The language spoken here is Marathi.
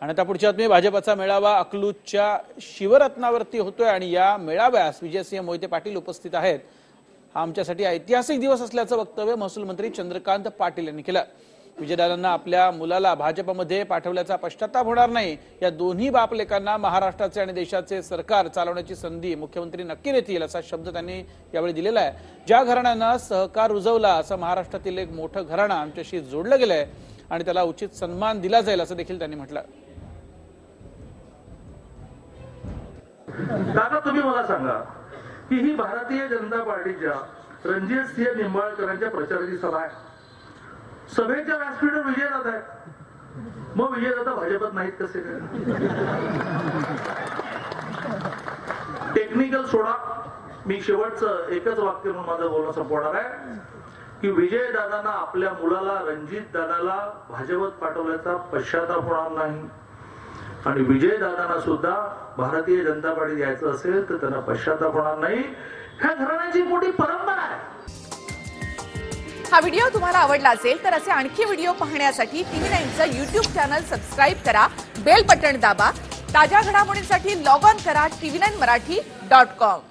आणि आता पुढच्या तुम्ही भाजपचा मेळावा अकलूजच्या शिवरत्नावरती होतोय आणि या मेळाव्यास विजयसिंह मोहिते पाटील उपस्थित आहेत. हा आमच्यासाठी ऐतिहासिक दिवस असल्याचं वक्तव्य महसूल मंत्री चंद्रकांत पाटील यांनी केलं. विजयदादांना आपल्या मुलाला भाजपमध्ये पाठवल्याचा पश्चाताप होणार नाही. या दोन्ही बापलेकांना महाराष्ट्राचे आणि देशाचे सरकार चालवण्याची संधी मुख्यमंत्री नक्की देतील असा शब्द त्यांनी यावेळी दिलेला आहे. ज्या घराण्यानं सहकार रुजवला असं महाराष्ट्रातील एक मोठं घराणं आमच्याशी जोडलं गेलंय आणि त्याला उचित सन्मान दिला जाईल असं देखील त्यांनी म्हटलं. दादा तुम्ही मला सांगा की ही भारतीय जनता पार्टीच्या रणजित सिंह निंबाळकरांच्या प्रचाराची सभा आहे. सभेच्या व्यासपीठावर विजय जात आहे. मग विजयदादा भाजपत नाहीत कसे? काय टेक्निकल सोडा. मी शेवटचं एकच वाक्य म्हणून माझं बोलणं संपवणार आहे की विजयदादांना आपल्या मुलाला रणजित दादाला भाजपत पाठवल्याचा पश्चाताप होणार नाही. आणि विजय दादांना सुद्धा भारतीय जनता पार्टी यायचं असेल तर त्यांना पश्चाताप होणार नाही. ह्या घराण्याची मोठी परंपरा आहे. हा व्हिडिओ तुम्हाला आवडला असेल तर असे आणखी व्हिडिओ पाहण्यासाठी टीव्ही नाईनचं युट्यूब चॅनल सबस्क्राईब करा बेल बटन दाबा ताज्या घडामोडींसाठी लॉग ऑन करा TV nine Marathi dot com.